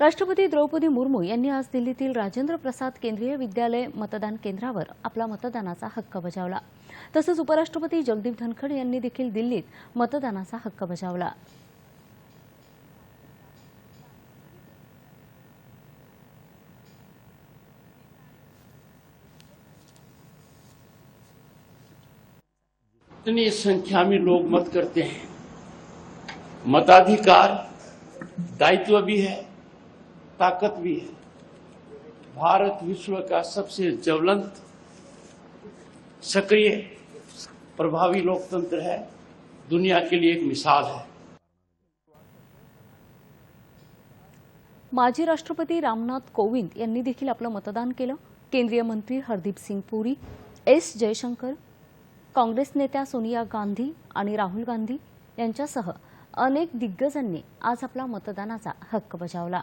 राष्ट्रपती द्रौपदी मुर्मू यांनी आज दिल्लीतील राजेंद्र प्रसाद केंद्रीय विद्यालय मतदान केंद्रावर आपला मतदानाचा हक्क बजावला. तसंच उपराष्ट्रपती जगदीप धनखड यांनी देखील दिल्लीत मतदानाचा हक्क बजावला. इतनी संख्या में लोग मत करते हैं। मताधिकार दायित्व भी है। ताकत भी है। भारत विश्व का सबसे ज्वलंत सक्रिय प्रभावी लोकतंत्र है। दुनिया के लिए एक मिसाल है। माजी राष्ट्रपती रामनाथ कोविंद यांनी देखील आपलं मतदान केलं. केंद्रीय मंत्री हरदीप सिंग पुरी एस जयशंकर काँग्रेस नेत्या सोनिया गांधी आणि राहुल गांधी यांच्यासह अनेक दिग्गजांनी आज आपला मतदानाचा हक्क बजावला.